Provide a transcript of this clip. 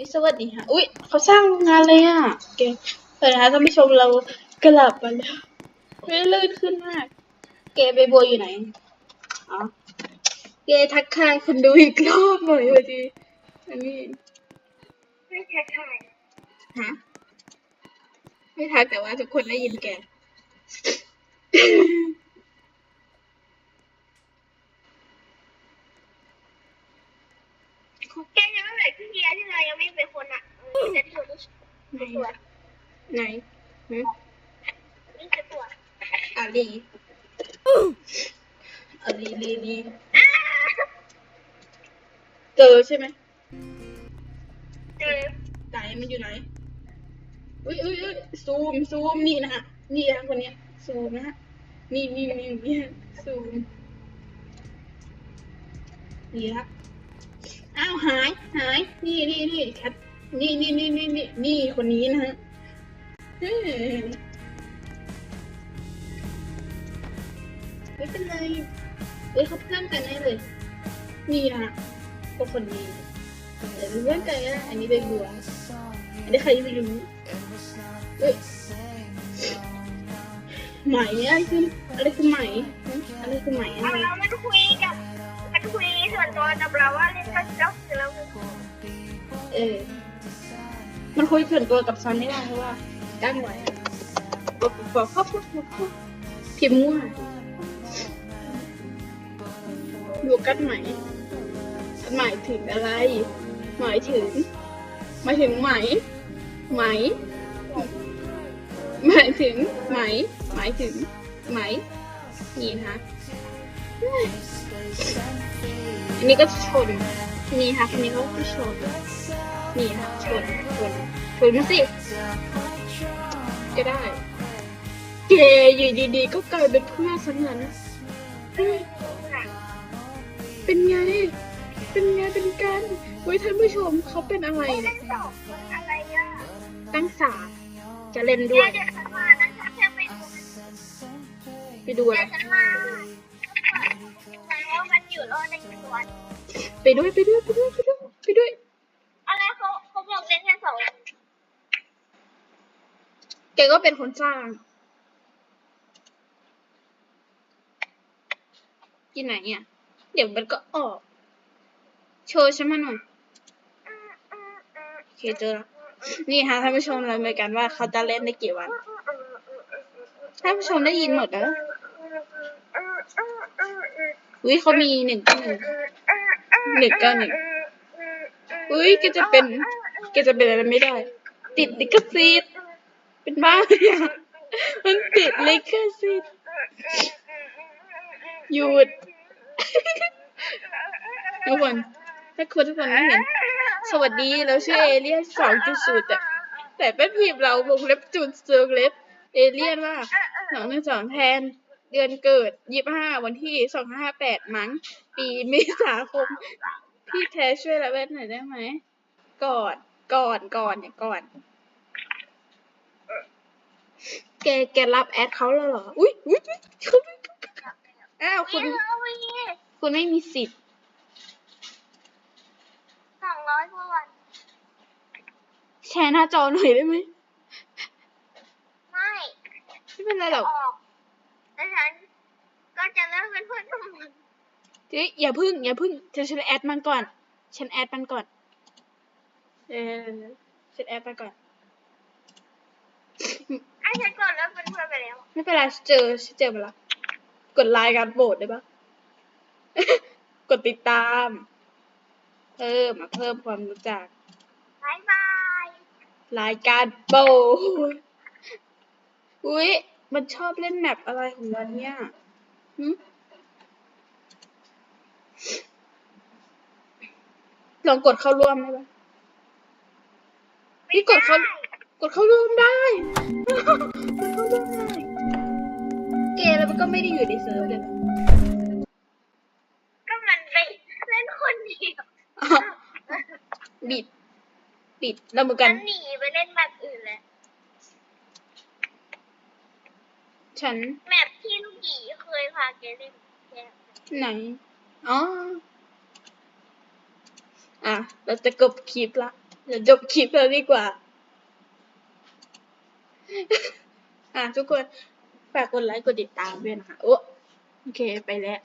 วิสวัสดีค่ะ อุ้ยเขาสร้างโรงงานเลยอะเก่งเปิดนะคะท่านผู้ชมเรากลับมาแล้วไม่ลื่นขึ้นมาก เกไปบัวอยู่ไหน อ๋อ เกทักทายคนดูอีกรอบหน่อยพอดีอันนี้ไม่ใช่ใช่ฮะ ไม่ทักแต่ว่าทุกคนได้ยินแกแกยังไม่ เหมือนพี่เดียที่เรายังไม่เป็นคนอะแต่ที่เราต้องไหนตัวไหนหึนี่คือตัวอาลีอาลีลีลีเจอใช่ไหมเจอไหนมันอยู่ไหนอุ้ยอุ้ยอุ้ยซูมซูมนี่นะฮะนี่นะคนเนี้ยซูมนะฮะนี่นี่นี่นี่ฮะซูมนี่ละ อ้าวหายหาย นี่นี่นี่แคทนี่นี่นี่นี่นี่นี่คนนี้นะฮะเฮ้ยไม่เป็นไรเอ้ยเขาเพื่อนกันแน่เลย นี่นะฮะก็คนนี้เดี๋ยวเพื่อนกันนะอันนี้เป็นบัวอันนี้ใครไม่รู้เอ้ยไหมอะไรคืออะไรคือไหมหึอะไรคือไหมอะเราไมันคุยกับมันคุย ส่วนตัวกับเราว่าเล่นกับเจ้าคือเราเออ มันคุยส่วนตัวกับซันไม่ได้เพราะว่ากั้นไว้อะบอกบอกเขาพูดบอกเขาพิมพ์มั่วดูกันไหมหมายถึงอะไร หมายถึงหมายถึงไหม ไหม หมายถึงไหม หมายถึงไหมนี่นะคะ อันนี้ก็ชน นี่ค่ะคนนี้เขาก็ชน นี่ค่ะชน ชน ชนมาสิ ก็ได้ เกย์อยู่ดีๆ ก็กลายเป็นเพื่อนฉันนั้นเฮ้ยเป็นไง เป็นไง เป็นกันเว้ยท่านผู้ชมเขาเป็นอะไรเล่เนี่ยนสองอะไรอะตั้งสามจะเล่นเดี๋ด้วยวยเดี๋ยวฉันมานะฉันจะไปดูไปดูอะไร ไปด้วยไปด้วยไปด้วยไปด้วยไปด้วย อะไรเขาเขาบอกเล่นแค่สองแกก็เป็นคนสร้างที่ไหนอะเดี๋ยวมันก็ออก โชว์ฉันมาหน่อยโอเคเจอแล้วนี่ค่ะท่านผู้ชมเราเหมือนกันว่าเขาจะเล่นได้กี่วันท่านผู้ชมได้ยินหมดแล้ว อุ้ยเขามีหนึ่งเก้าหนึ่งหนึ่งเก้าหนึ่งอุ้ยแกจะเป็นแกจะเป็นอะไรไม่ได้ ติดลิขสิทธิ์เป็นบ้าเนี่ยมันติดลิขสิทธิ์หยุดทุกคนถ้าคุณทุกคนไม่เห็น สวัสดีเราชื่อเอเลี่ยนสองจุดศูนย์แต่แต่เป็นพิมพ์เราวงเล็บจุดเซิงเล็บเอเลี่ยนว่าสองหนึ่งสองแทน เดือนเกิดยี่ห้าวันที่สองห้าแปดมั้ง ปีเมษาคม พี่แท้ช่วยละเว้นหน่อยได้ไหมก่อนก่อนก่อนเนี่ยก่อน แกแกรับแอดเขาแล้วเหรอ อุ้ยอุ้ยอุ๊ยเขาอ้าวคุณนี่เอาไปคุณไม่มีสิทธิ์สองร้อยกว่าวันแชร์หน้าจอหน่อยได้ไหม ไม่ ไม่เป็นไรหรอกออกแล้วฉัน ก็จะเลิกเป็นเพื่อนกับมันเฮ้ยอย่าพึ่ง อย่าพึ่งฉันฉันแอดมันก่อน ฉันแอดมันก่อน เออฉันแอดมันก่อนไอ้ฉันก็เลิกเป็นเพื่อนไปแล้ว ไม่เป็นไรฉันเจอฉันเจอมาแล้วกดไลค์กันโบสได้ปะกดติดตาม เพิ่มมาเพิ่มความรู้จักบายบายรายการโบสอุ๊ยมันชอบเล่นแมปอะไรของมันเนี่ยหึ ลองกดเข้าร่วมได้ปะนี่กดเข้ากดเข้าร่วมได้กดเข้าร่วมได้เกย์แล้วมันก็ไม่ได้อยู่ในเซิร์ฟเลยนะก็มันไปเล่นคนเดียวอ้าวบิดปิดแล้วเหมือนกัฉันนหนีไปเล่นแบบอื่นแล้วฉันแมปที่ลูกหยีเคยพาแกเล่นแกไหน อ๋อ อะ เราจะกบคลิปละ เราจบคลิปแล้วดีกว่า อะ ทุกคน ฝากกดไลค์ กดติดตามด้วยนะคะ โอโอเค ไปแล้ว